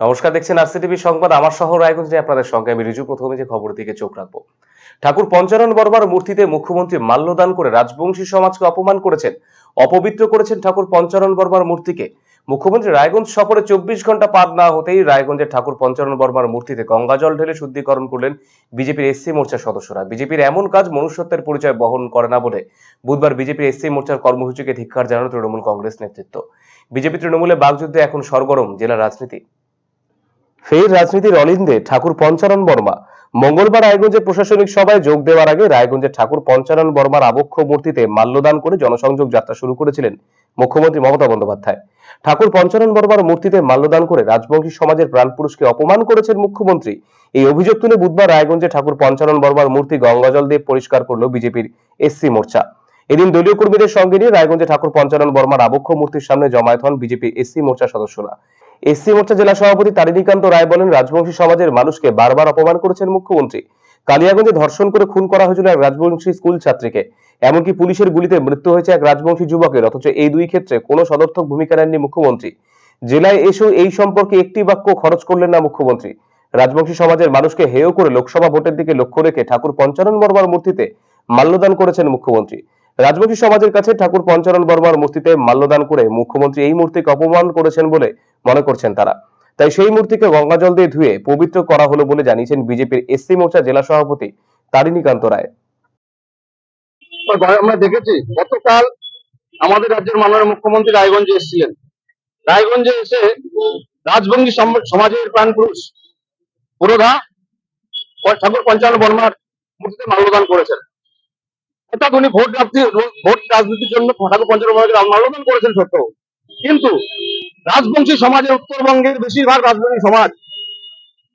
নমস্কার, দেখছেন RC TV সংবাদ। আমার শহর রায়গঞ্জ আপনাদের সঙ্গে আমি রিজু। প্রথমে যে খবরের দিকে চোখ রাখব। ঠাকুর পঞ্চানন বর্মার মূর্তিতে মুখ্যমন্ত্রী মাল্যদান করে রাজবংশী সমাজকে অপমান করেছেন, অপবিত্র করেছেন ঠাকুর পঞ্চানন বর্মার মূর্তিকে। মুখ্যমন্ত্রী রায়গঞ্জ সফরে চব্বিশ ঘণ্টা পার না হতেই রায়গঞ্জের ঠাকুর পঞ্চানন বর্মার মূর্তিতে গঙ্গা জল ঢেলে শুদ্ধিকরণ করলেন বিজেপির এসসি মোর্চার সদস্যরা। বিজেপির এমন কাজ মনুষ্যত্বের পরিচয় বহন করে না বলে বুধবার বিজেপির এসসি মোর্চার কর্মসূচিকে ধিক্ষার জানানো তৃণমূল কংগ্রেস নেতৃত্ব। বিজেপি তৃণমূলে বাগযুদ্ধে এখন সরগরম জেলা রাজনীতি। ফের রাজনীতির অলিন্দে ঠাকুর পঞ্চানন বর্মা। মঙ্গলবার রায়গঞ্জের প্রশাসনিক সভায় যোগ দেওয়ার আগে রায়গঞ্জের ঠাকুর পঞ্চানন বর্মার আবক্ষ মূর্তিতে মাল্যদান করে জনসংযোগ যাত্রা শুরু করেছিলেন মুখ্যমন্ত্রী মমতা বন্দ্যোপাধ্যায়। ঠাকুর পঞ্চানন বর্মার মূর্তিতে মাল্যদান করে রাজবংশী সমাজের প্রাণপুরুষকে অপমান করেছেন মুখ্যমন্ত্রী। এই অভিযোগ তুলে বুধবার রায়গঞ্জে ঠাকুর পঞ্চানন বর্মার মূর্তি গঙ্গাজল দিয়ে পরিষ্কার করল বিজেপির এসসি মোর্চা। এদিন দলীয় কর্মীদের সঙ্গে নিয়ে রায়গঞ্জে ঠাকুর পঞ্চানন বর্মার আবক্ষ মূর্তির সামনে জমায়েত হন বিজেপি এসসি মোর্চা সদস্যরা। এসসি মোর্চা জেলা সভাপতি তারিণীকান্ত রায় বলেন, রাজবংশী সমাজের মানুষকে বারবার অপমান করেছেন মুখ্যমন্ত্রী। কালিয়াগঞ্জে ধর্ষণ করে খুন করা হয়েছিল এক রাজবংশী স্কুল ছাত্রীকে। এমনকি পুলিশের গুলিতে মৃত্যু হয়েছে এক রাজবংশী যুবকের, অথচ এই দুই ক্ষেত্রে কোনো সদর্থক ভূমিকা নেননি মুখ্যমন্ত্রী। জেলায় এসেও এই সম্পর্কে একটি বাক্য খরচ করলেন না মুখ্যমন্ত্রী। রাজবংশী সমাজের মানুষকে হেয় করে লোকসভা ভোটের দিকে লক্ষ্য রেখে ঠাকুর পঞ্চানন বর্মার মূর্তিতে মাল্যদান করেছেন মুখ্যমন্ত্রী। রাজবংশী সমাজের কাছে ঠাকুর পঞ্চানন বর্মার মূর্তিতে মাল্যদান করে মুখ্যমন্ত্রী এই মূর্তিকে অপমান করেছেন বলে মনে করছেন তারা। তাই সেই মূর্তিকে গঙ্গাজল দিয়ে ধুয়ে পবিত্র করা হলো বলে জানিয়েছেন বিজেপির এসসি মোর্চা জেলা সভাপতি তারিণীকান্ত রায়। আমরা দেখেছি, গতকাল আমাদের রাজ্যের মাননীয় মুখ্যমন্ত্রী রায়গঞ্জে এসেছিলেন। রায়গঞ্জে এসে রাজবঙ্গী সমাজের প্রাণ পুরুষ পুরোধা ঠাকুর পঞ্চান্ন বর্মার মূর্তিতে মাল্যদান করেছেন। অর্থাৎ উনি ভোট ভোট রাজনীতির জন্য ঠাকুর পঞ্চান্ন বর্মাকে মাল্যদান করেছেন সত্য। কিন্তু রাজবংশী সমাজের উত্তরবঙ্গের বেশিরভাগ রাজবংশী সমাজ।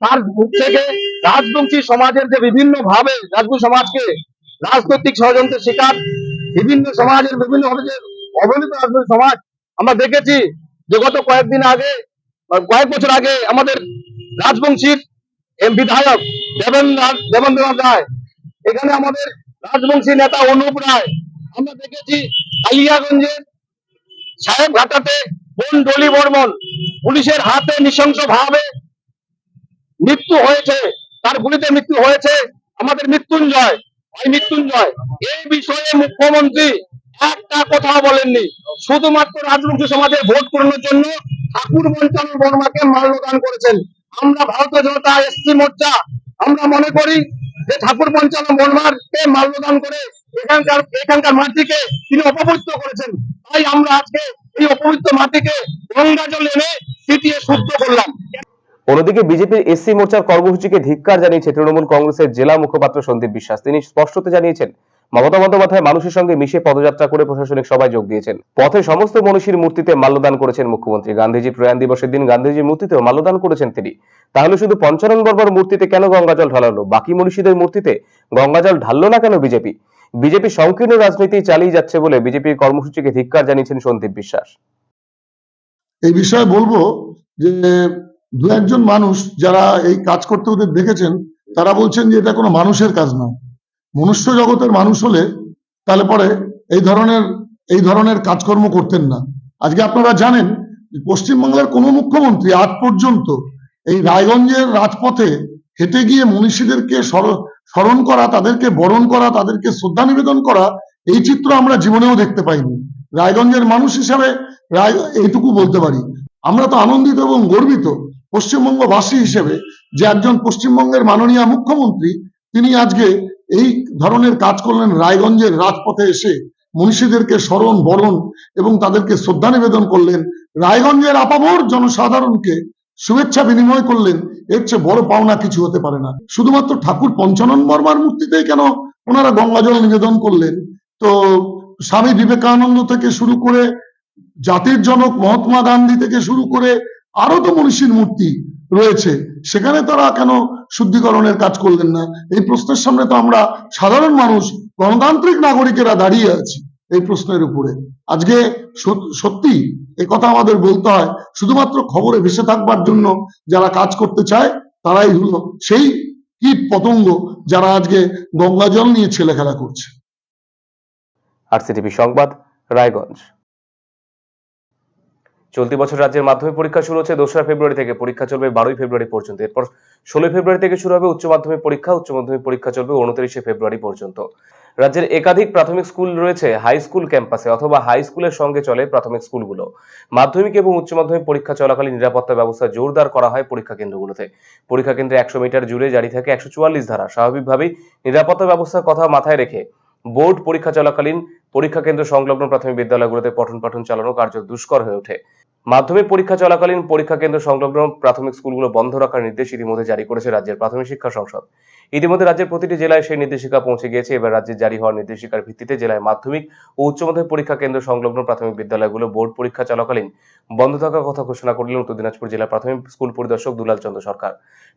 তার থেকে রাজবংশী সমাজের যে বিভিন্ন ভাবে রাজবংশী সমাজকে রাজনৈতিক ষড়যন্ত্রের শিকার, বিভিন্ন সমাজের বিভিন্ন ভাবে যে রাজনৈতিক সমাজ, আমরা দেখেছি যে গত কয়েকদিন আগে কয়েক বছর আগে আমাদের রাজবংশীর বিধায়ক দেবেন্দ্রনাথ দেবেন্দ্রনাথ রায়, এখানে আমাদের রাজবংশী নেতা অনুপ রায়, আমরা দেখেছি কালিয়াগঞ্জের সাহেব ঘাটাতে বোন ডলি বর্মন, পুলিশের হাতে নৃশংস ভাবে মৃত্যু হয়েছে। তার গুলিতে মৃত্যু হয়েছে। আমাদের মৃত্যুঞ্জয় ওই মৃত্যুঞ্জয়। এই বিষয়ে মুখ্যমন্ত্রী একটা কথা বলেননি। শুধুমাত্র রাজবংশী সমাজের ভোট পূরণের জন্য ঠাকুর মঞ্চান বর্মাকে মাল্যদান করেছেন। আমরা ভারতীয় জনতা এসসি মোর্চা, আমরা মনে করি যে ঠাকুর পঞ্চান্ন বর্মাকে মাল্যদান করে এখানকার এখানকার মাটিকে তিনি অপবিত্র করেছেন। তাই আমরা আজকে এই অপবিত্র মাটিকে গঙ্গা জল এনে ছিটিয়ে শুদ্ধ করলাম। অন্যদিকে বিজেপির এসসি মোর্চার কর্মসূচিকে ধিক্কার জানিয়েছে তৃণমূল কংগ্রেসের জেলা মুখপাত্র সন্দীপ বিশ্বাস। তিনি স্পষ্টতে জানিয়েছেন, মমতা বন্দ্যোপাধ্যায় মানুষের সঙ্গে মিশে পদযাত্রা করে প্রশাসনিক সভায় যোগ দিয়েছেন। পথে সমস্ত মনীষীর মূর্তিতে মাল্যদান করেছেন মুখ্যমন্ত্রী। গান্ধীজি প্রয়াণ দিবসের দিন গান্ধীজির মূর্তিতেও মাল্যদান করেছেন তিনি। তাহলে শুধু পঞ্চানন বর্মার মূর্তিতে কেন গঙ্গাজল ঢালালো? বাকি মনীষীদের মূর্তিতে গঙ্গাজল ঢাললো না কেন বিজেপি? বিজেপি সংকীর্ণ রাজনীতি চালিয়ে যাচ্ছে বলে বিজেপির কর্মসূচিকে ধিক্কার জানিয়েছেন সন্দীপ বিশ্বাস। এই বিষয়ে বলব যে দু একজন মানুষ যারা এই কাজ করতে ওদের দেখেছেন, তারা বলছেন যে এটা কোনো মানুষের কাজ নয়। মনুষ্য জগতের মানুষ হলে তাহলে পরে এই ধরনের এই ধরনের কাজকর্ম করতেন না। আজকে আপনারা জানেন পশ্চিমবাংলার কোনো মুখ্যমন্ত্রী আজ পর্যন্ত এই রায়গঞ্জের রাজপথে হেঁটে গিয়ে মনীষীদেরকে স্মর- স্মরণ করা, তাদেরকে বরণ করা, তাদেরকে শ্রদ্ধা নিবেদন করা, এই চিত্র আমরা জীবনেও দেখতে পাইনি। রায়গঞ্জের মানুষ হিসাবে এইটুকু বলতে পারি। আমরা তো আনন্দিত এবং গর্বিত পশ্চিমবঙ্গবাসী হিসেবে যে একজন পশ্চিমবঙ্গের মাননীয় মুখ্যমন্ত্রী, তিনি আজকে এই ধরনের কাজ করলেন রায়গঞ্জের রাজপথে এসে মনীষীদেরকে স্মরণ, বরণ এবং তাদেরকে শ্রদ্ধা নিবেদন করলেন। রায়গঞ্জের আপামর জনসাধারণকে শুভেচ্ছা বিনিময় করলেন, এর চেয়ে বড় পাওনা কিছু হতে পারে না। শুধুমাত্র ঠাকুর পঞ্চানন বর্মার মূর্তিতেই কেন ওনারা গঙ্গাজল নিবেদন করলেন? তো স্বামী বিবেকানন্দ থেকে শুরু করে জাতির জনক মহাত্মা গান্ধী থেকে শুরু করে আরও তো মনীষীর মূর্তি রয়েছে, সেখানে তারা কেন শুদ্ধিকরণের কাজ করলেন না? এই প্রশ্নের সামনে তো আমরা সাধারণ মানুষ, গণতান্ত্রিক নাগরিকেরা দাঁড়িয়ে আছি। এই প্রশ্নের উপরে। আজকে সত্যি এ কথা আমাদের বলতে হয়, শুধুমাত্র খবরে ভেসে থাকবার জন্য যারা কাজ করতে চায়, তারাই হলো সেই কীট পতঙ্গ যারা আজকে গঙ্গা জল নিয়ে ছেলে খেলা করছে আরসিটিভি সংবাদ, রায়গঞ্জ। চলতি বছর রাজ্যের মাধ্যমিক পরীক্ষা শুরু হচ্ছে দোসরা ফেব্রুয়ারি থেকে। পরীক্ষা চলবে বারোই ফেব্রুয়ারি পর্যন্ত। এরপর ষোলোই ফেব্রুয়ারি থেকে শুরু হবে উচ্চ মাধ্যমিক পরীক্ষা, উচ্চ মাধ্যমিক পরীক্ষা চলবে উনত্রিশে ফেব্রুয়ারি পর্যন্ত। রাজ্যের একাধিক প্রাথমিক স্কুল রয়েছে হাই স্কুল ক্যাম্পাসে অথবা হাই স্কুলের সঙ্গে চলে প্রাথমিক স্কুলগুলো। মাধ্যমিক এবং উচ্চ মাধ্যমিক পরীক্ষা চলাকালীন নিরাপত্তা ব্যবস্থা জোরদার করা হয় পরীক্ষা কেন্দ্রগুলোতে। পরীক্ষা কেন্দ্রে একশো মিটার জুড়ে জারি থাকে একশো চুয়াল্লিশ ধারা। স্বাভাবিকভাবেই নিরাপত্তা ব্যবস্থার কথা মাথায় রেখে বোর্ড পরীক্ষা চলাকালীন পরীক্ষা কেন্দ্র সংলগ্ন প্রাথমিক বিদ্যালয়গুলোতে পঠন পাঠন চালানো কার্য দুষ্কর হয়ে ওঠে। মাধ্যমিক পরীক্ষা চলাকালীন পরীক্ষা কেন্দ্র সংলগ্ন প্রাথমিক স্কুলগুলো বন্ধ রাখার নির্দেশ ইতিমধ্যে জারি করেছে রাজ্যের প্রাথমিক শিক্ষা সংসদ। ইতিমধ্যে রাজ্যের প্রতিটি জেলায় সেই নির্দেশিকা পৌঁছে গিয়েছে। এবার রাজ্যে জারি হওয়ার নির্দেশিকার ভিত্তিতে জেলায় মাধ্যমিক ও উচ্চ মাধ্যমিক পরীক্ষা কেন্দ্র সংলগ্ন প্রাথমিক বিদ্যালয়গুলো বোর্ড পরীক্ষা চলাকালীন বন্ধ থাকার কথা ঘোষণা করলেন উত্তর দিনাজপুর জেলা প্রাথমিক স্কুল পরিদর্শক দুলাল চন্দ্র সরকার।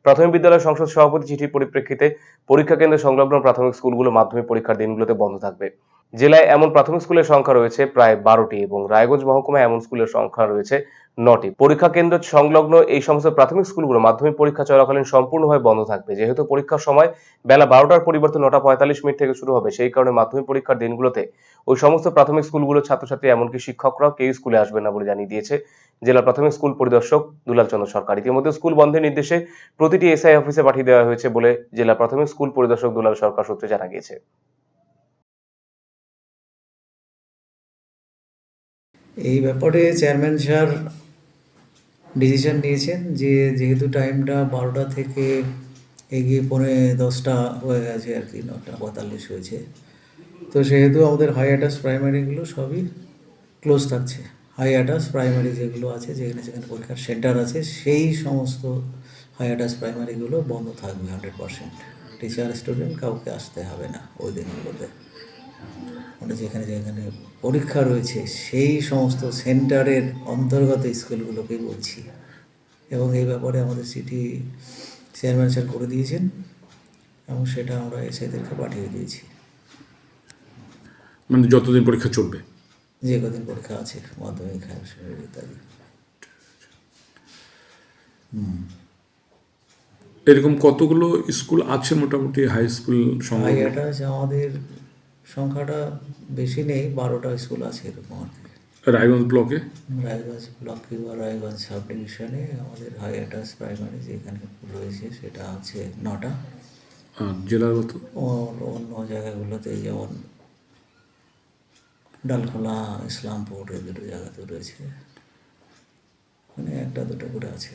প্রাথমিক বিদ্যালয় সংসদ সভাপতি চিঠির পরিপ্রেক্ষিতে পরীক্ষা কেন্দ্র সংলগ্ন প্রাথমিক স্কুলগুলো মাধ্যমিক পরীক্ষার দিনগুলোতে বন্ধ থাকবে। জেলায় এমন প্রাথমিক স্কুলের সংখ্যা রয়েছে প্রায় বারোটি এবং রায়গঞ্জ মহকুমায় এমন স্কুলের সংখ্যা রয়েছে নটি। পরীক্ষা কেন্দ্র সংলগ্ন এই সমস্ত প্রাথমিক স্কুলগুলো মাধ্যমিক পরীক্ষা চলাকালীন সম্পূর্ণভাবে বন্ধ থাকবে। যেহেতু পরীক্ষার সময় বেলা বারোটার পরিবর্তে নটা পঁয়তাল্লিশ মিনিট থেকে শুরু হবে, সেই কারণে মাধ্যমিক পরীক্ষার দিনগুলোতে ওই সমস্ত প্রাথমিক স্কুলগুলোর ছাত্রছাত্রী এমনকি শিক্ষকরাও কেউ স্কুলে আসবে না বলে জানিয়ে দিয়েছে জেলা প্রাথমিক স্কুল পরিদর্শক দুলাল চন্দ্র সরকার। ইতিমধ্যে স্কুল বন্ধের নির্দেশে প্রতিটি এসআই অফিসে পাঠিয়ে দেওয়া হয়েছে বলে জেলা প্রাথমিক স্কুল পরিদর্শক দুলাল সরকার সূত্রে জানা গিয়েছে। এই ব্যাপারে চেয়ারম্যান স্যার ডিসিশন নিয়েছেন যে যেহেতু টাইমটা বারোটা থেকে এগিয়ে পৌনে দশটা হয়ে গেছে আর কি, নটা পঁয়তাল্লিশ হয়েছে। তো সেহেতু আমাদের হাই অ্যাটাস প্রাইমারিগুলো সবই ক্লোজ থাকছে। হাই অ্যাটাস প্রাইমারি যেগুলো আছে, যেখানে যেখানে পরীক্ষার সেন্টার আছে, সেই সমস্ত হাই অ্যাটাস প্রাইমারিগুলো বন্ধ থাকবে হান্ড্রেড পার্সেন্ট টিচার স্টুডেন্ট কাউকে আসতে হবে না ওই দিনগুলোতে মানে যেখানে যেখানে পরীক্ষা রয়েছে সেই সমস্ত সেন্টারের অন্তর্গত স্কুলগুলোকেই বলছি। এবং এই ব্যাপারে আমাদের সিটি চেয়ারম্যান স্যার করে দিয়েছেন এবং সেটা আমরা এসআইদেরকে পাঠিয়ে দিয়েছি। মানে যতদিন পরীক্ষা চলবে? যে কদিন পরীক্ষা আছে মাধ্যমিক হায়ার সেকেন্ডারি ইত্যাদি। এরকম কতগুলো স্কুল আছে মোটামুটি হাই স্কুল অ্যাটাচ আমাদের সংখ্যাটা বেশি নেই বারোটা স্কুল আছে এরকম আর কি। রায়গঞ্জ ব্লকে রায়গঞ্জ ব্লক কিংবা রায়গঞ্জ সাব ডিভিশনে আমাদের হাই অ্যাটাচ প্রাইমারি যেখানে রয়েছে সেটা আছে নটা। আর জেলার মতো? অন্য জায়গাগুলোতে যেমন ডালখোলা ইসলামপুর এই দুটো জায়গাতে রয়েছে। মানে একটা দুটো করে আছে।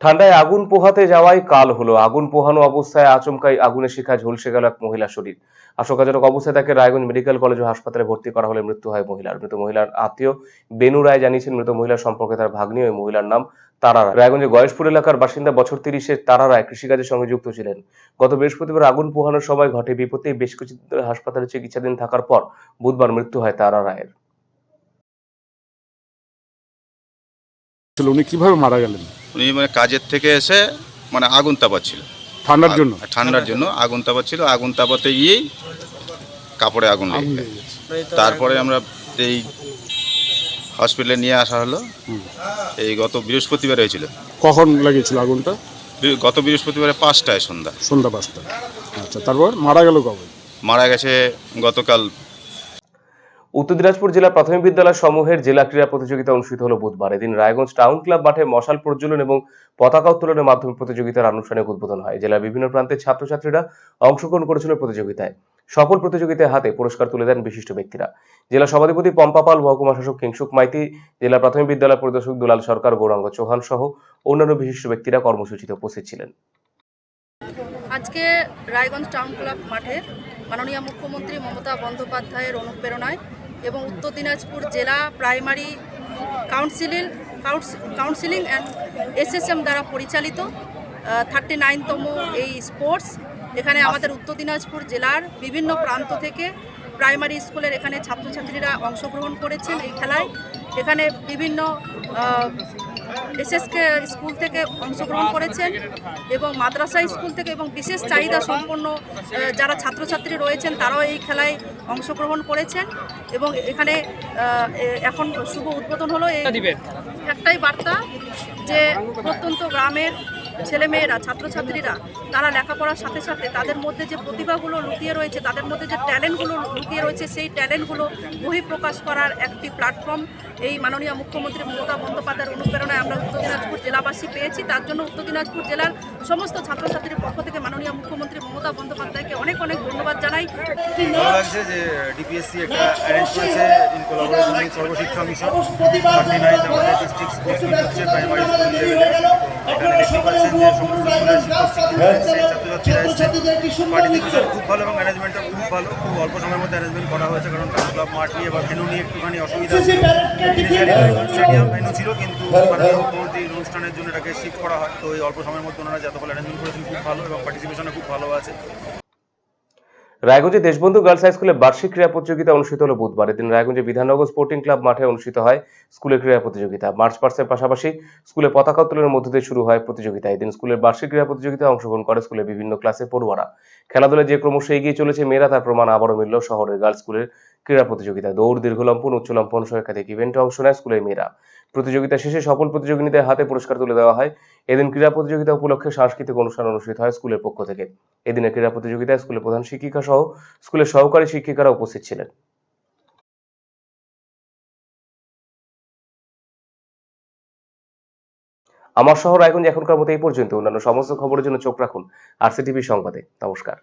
ঠান্ডায় আগুন পোহাতে যাওয়াই কাল হলো। আগুন পোহানো অবস্থায় আচমকাই আগুনের শিখায় ঝলসে গেল এক মহিলার শরীর। আশঙ্কাজনক অবস্থায় তাকে রায়গঞ্জ মেডিকেল কলেজ ও হাসপাতালে ভর্তি করা হলে মৃত্যু হয় মহিলার। মৃত মহিলার আত্মীয় বেনু রায় জানিয়েছেন, মৃত মহিলার সম্পর্কে তার ভাগ্নি ওই মহিলার নাম তারা রায়। রায়গঞ্জের গয়েশপুর এলাকার বাসিন্দা বছর তিরিশের তারা রায় কৃষিকাজের সঙ্গে যুক্ত ছিলেন। গত বৃহস্পতিবার আগুন পোহানোর সময় ঘটে বিপত্তি। বেশ ধরে হাসপাতালে চিকিৎসাধীন থাকার পর বুধবার মৃত্যু হয় তারা রায়ের। উনি কীভাবে মারা গেলেন? উনি মানে কাজের থেকে এসে মানে আগুন তাপাচ্ছিল। ঠান্ডার জন্য? ঠান্ডার জন্য আগুন তাপাচ্ছিল আগুন তাপাতে গিয়েই কাপড়ে আগুন লেগে গেছে। তারপরে আমরা এই হসপিটালে নিয়ে আসা হলো। এই গত বৃহস্পতিবার হয়েছিল। কখন লাগিয়েছিল আগুনটা? গত বৃহস্পতিবারে পাঁচটায় সন্ধ্যা। সন্ধ্যা পাঁচটা আচ্ছা তারপর মারা গেল কবে? মারা গেছে গতকাল উত্তর দিনাজপুর জেলা প্রাথমিক বিদ্যালয় সমূহের জেলা ক্রীড়া প্রতিযোগিতা অনুষ্ঠিত হলো বুধবার। এদিন রায়গঞ্জ টাউন ক্লাব মাঠে মশাল প্রজ্বলন এবং পতাকা উত্তোলনের মাধ্যমে প্রতিযোগিতার আনুষ্ঠানিক উদ্বোধন হয়। জেলার বিভিন্ন প্রান্তের ছাত্রছাত্রীরা অংশগ্রহণ করেছিল প্রতিযোগিতায়। সকল প্রতিযোগিতায় হাতে পুরস্কার তুলে দেন বিশিষ্ট ব্যক্তিরা। জেলা সভাধিপতি পম্পা পাল, মহকুমা শাসক কিংসুক মাইতি, জেলা প্রাথমিক বিদ্যালয় পরিদর্শক দুলাল সরকার, গৌরাঙ্গ চৌহান সহ অন্যান্য বিশিষ্ট ব্যক্তিরা কর্মসূচিতে উপস্থিত ছিলেন। আজকে রায়গঞ্জ টাউন ক্লাব মাঠে মাননীয় মুখ্যমন্ত্রী মমতা বন্দ্যোপাধ্যায়ের অনুপ্রেরণায় এবং উত্তর দিনাজপুর জেলা primary counselling counselling and SSM দ্বারা পরিচালিত থার্টি নাইনতম এই স্পোর্টস এখানে আমাদের উত্তর দিনাজপুর জেলার বিভিন্ন প্রান্ত থেকে প্রাইমারি স্কুলের এখানে ছাত্রছাত্রীরা অংশগ্রহণ করেছেন এই খেলায়। এখানে বিভিন্ন এসএসকে স্কুল থেকে অংশগ্রহণ করেছেন এবং মাদ্রাসা স্কুল থেকে এবং বিশেষ চাহিদা সম্পন্ন যারা ছাত্রছাত্রী রয়েছেন তারাও এই খেলায় অংশগ্রহণ করেছেন এবং এখানে এখন শুভ উদ্বোধন হলো। এই একটাই বার্তা যে প্রত্যন্ত গ্রামের ছেলেমেয়েরা, ছাত্রছাত্রীরা, তারা লেখাপড়ার সাথে সাথে তাদের মধ্যে যে প্রতিভাগুলো লুকিয়ে রয়েছে, তাদের মধ্যে যে ট্যালেন্টগুলো লুকিয়ে রয়েছে, সেই ট্যালেন্টগুলো বহিঃপ্রকাশ করার একটি প্ল্যাটফর্ম এই মাননীয় মুখ্যমন্ত্রী মমতা বন্দ্যোপাধ্যায়ের অনুপ্রেরণায় আমরা উত্তর দিনাজপুর জেলাবাসী পেয়েছি। তার জন্য উত্তর দিনাজপুর জেলার সমস্ত ছাত্রছাত্রীর পক্ষ থেকে মাননীয় মুখ্যমন্ত্রী মমতা বন্দ্যোপাধ্যায়কে অনেক অনেক ধন্যবাদ জানাই। সর্বশিক্ষা মিশন হচ্ছে প্রাইমারি স্কুল এখানে দেখতে পাচ্ছেন যে সমস্ত স্কুলের ছাত্রছাত্রীরা এসছে পার্টিসিপেশন খুব ভালো এবং অ্যারেঞ্জমেন্টটা খুব ভালো। খুব অল্প সময়ের মধ্যে অ্যারেঞ্জমেন্ট করা হয়েছে কারণ ক্লাব মাঠ নিয়ে বা ভেনু নিয়ে একটুখানি অসুবিধা ছিল। স্টেডিয়াম ভেনু ছিল কিন্তু মাননীয় মুখ্যমন্ত্রীর অনুষ্ঠানের জন্য এটাকে শিফট করা হয়। তো এই অল্প সময়ের মধ্যে ওনারা যত ভালো অ্যারেঞ্জমেন্ট করেছেন খুব ভালো এবং পার্টিসিপেশনও খুব ভালো আছে। রায়গঞ্জে দেশবন্ধু গার্লস হাই স্কুলে বার্ষিক ক্রীড়া প্রতিযোগিতা অনুষ্ঠিত হলো বুধবার। এদিন রায়গঞ্জে বিধাননগর স্পোর্টিং ক্লাব মাঠে অনুষ্ঠিত হয় স্কুলের ক্রীড়া প্রতিযোগিতা। মার্চ পার্সের পাশাপাশি স্কুলে পতাকা উত্তোলনের মধ্য দিয়ে শুরু হয় প্রতিযোগিতা। এদিন স্কুলের বার্ষিক ক্রীড়া প্রতিযোগিতায় অংশগ্রহণ করে স্কুলের বিভিন্ন ক্লাসে পড়ুয়ারা। খেলাধুলায় যে ক্রমশ এগিয়ে চলেছে মেয়েরা, তার প্রমাণ আবারও মিলল শহরের গার্লস স্কুলের ক্রীড়া প্রতিযোগিতা দৌড় দীর্ঘলম্পন উচ্চলম্পন সহ একাধিক ইভেন্টে অংশ নেয় স্কুলের মেয়েরা। প্রতিযোগিতা শেষে সফল প্রতিযোগিনীদের হাতে পুরস্কার তুলে দেওয়া হয়। এদিন ক্রীড়া প্রতিযোগিতা উপলক্ষে সাংস্কৃতিক অনুষ্ঠান অনুষ্ঠিত হয় স্কুলের পক্ষ থেকে। এদিনের ক্রীড়া প্রতিযোগিতায় স্কুলের প্রধান শিক্ষিকা সহ স্কুলের সহকারী শিক্ষিকারা উপস্থিত ছিলেন। আমার শহর রায়গঞ্জ এখনকার মতো এই পর্যন্ত। অন্যান্য সমস্ত খবরের জন্য চোখ রাখুন আর আরসিটিভি সংবাদে। নমস্কার।